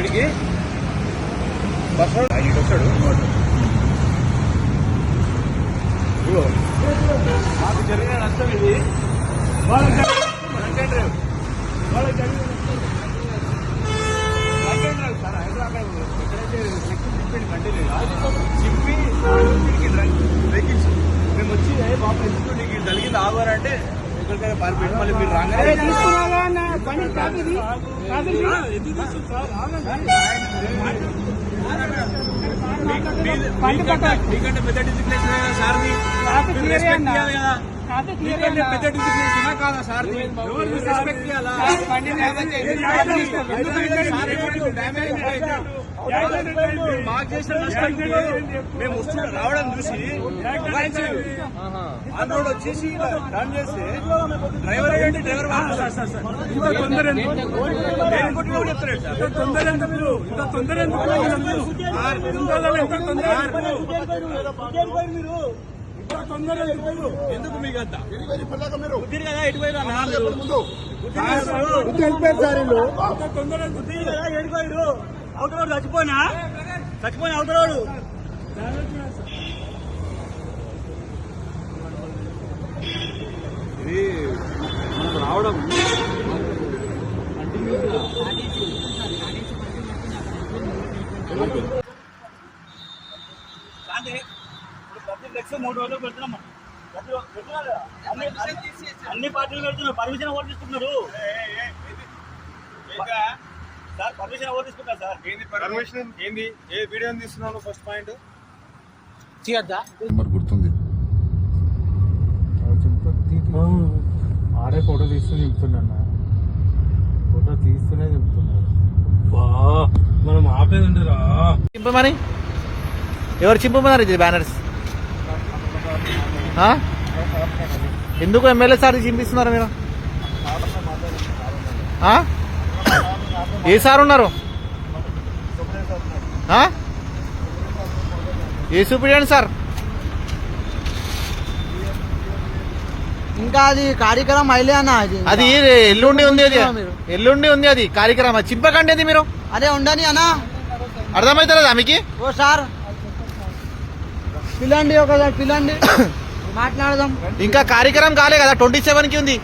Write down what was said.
ఎడికి bus ఇటు వస్తాడు. మాకు జరిగిన నష్టం ఇది. వాళ్ళకి జరిగిన రంగన్ డ్రైవ్. వాళ్ళకి జరిగిన నష్టం. డ్రైవ్. సార్, హైదరాబాద్ ఎక్కడైతే చెక్కు తిప్పిండు కంటిన్యూగా, మేము వచ్చి బాబు ఎందుకు నీకు జరిగింది? ఆగారంటే ఎక్కడికైనా పారిపోయి మళ్ళీ మీరు రాగానే మీకంటే పెద్ద డిసిప్లినేషన్ సార్ రెస్పెక్ట్ కదా పెద్ద కాదా సార్? రెస్పెక్ట్ మాకు చేసిన నష్టానికి మేము వస్తున్న రావడం చూసి ఆన్ రోడ్ వచ్చేసి ఇలా టర్న్ చేస్తే డ్రైవర్ ఏంటి? డ్రైవర్ సార్ తొందర ఎందుకు? చెప్తారు ఇంత తొందర ఎందుకు? ఇంత తొందర ఎందుకు? ఎంత తొందర ఎందుకు? మీకు అంత కుదిరి కదా ఎటు పోయినా నా మీరు ముందు. ఇంత తొందర ఎందుకు? కుదిరి కదా ఎటు పోయిరు అవతలోడు చచ్చిపోయినా? చచ్చిపోయిన అవతలోడు ఇది మనం రావడం ఫ్లెక్స్ మూడు రోజులు పెడుతున్నాం. అన్ని పార్టీలు పెడుతున్నారు. పర్మిషన్ ఎవరు తీసుకుంటున్నారు? సార్ పర్మిషన్ ఎవరు తీసుకుంటారు సార్? ఏంది పర్మిషన్ ఏంది? ఏ వీడియో తీస్తున్నావు ఫస్ట్ పాయింట్ మరి గుర్తుంది. ఆడే ఫోటో తీస్తూ చెప్తున్నా ఫోటో తీస్తూనే చెప్తున్నాడు. మనం ఆపేది రా చింపమని? ఎవరు చింపమన్నారు ఇది బ్యానర్స్? ఎందుకు ఎమ్మెల్యే సార్ చింపిస్తున్నారు మీరు? ఏ సార్ ఉన్నారు? ఏ సూపరింటెండెంట్ సార్? ఇంకా అది కార్యక్రమం అయిలే అన్న అది ఎల్లుండి ఉంది అది. ఎల్లుండి ఉంది అది కార్యక్రమం. చింపకండి అది మీరు. అదే ఉండని అన్న. అర్థమవుతుందా మీకు? ఓ సార్. పిల్లండి ఒకసారి పిల్లండి. మాట్లాడదాం. ఇంకా కార్యక్రమం కాలే కదా ట్వంటీ సెవెన్కి ఉంది.